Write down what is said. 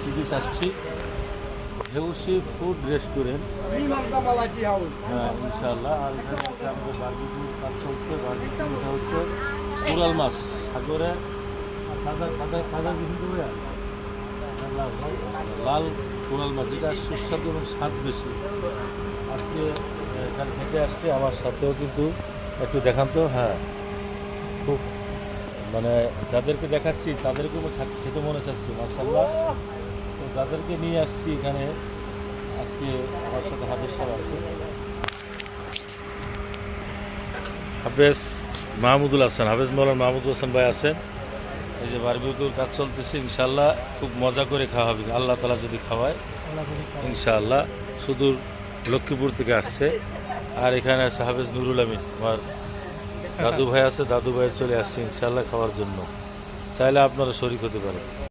Series আসছি। হেউসি food restaurant. হ্যাঁ ইনশাআল্লাহ। আর এখানে আমাদের বার্বিকিউ কাজ চলছে। হচ্ছে কোরাল মাছ, সাগরে। তাজা তাজা তাজা কিন্তু লাল কোরাল মাছ, যেটা সুস্বাদু এবং স্বাদ বেশি। আজকে এখানে থেকে আসছে। আমার সাথেও কিন্তু একটু দেখান তো। হ্যাঁ খুব মানে যাদেরকে দেখাচ্ছি তাদেরকেও খেতে মনে চাচ্ছি মার্শাল্লাহ তো তাদেরকে নিয়ে আসছি এখানে, আজকে আমার সাথে হাফেজ সাহেব আছে। হাফেজ মাহমুদুল হাসান, হাফেজ মৌলান মাহমুদুল হাসান ভাই আছেন। এই যে বারবিউতুর কাজ চলতেছে ইনশাল্লাহ খুব মজা করে খাওয়া হবে। আল্লাহ তালা যদি খাওয়ায়, ইনশাআল্লাহ সুদূর লক্ষ্মীপুর থেকে আসছে। আর এখানে আছে হাফেজ নুরুল আমিন, আমার দাদু ভাই আছে দাদু ভাই চলে আসছে ইনশাল্লাহ খাওয়ার জন্য। চাইলে আপনারা শরিক হতে পারেন।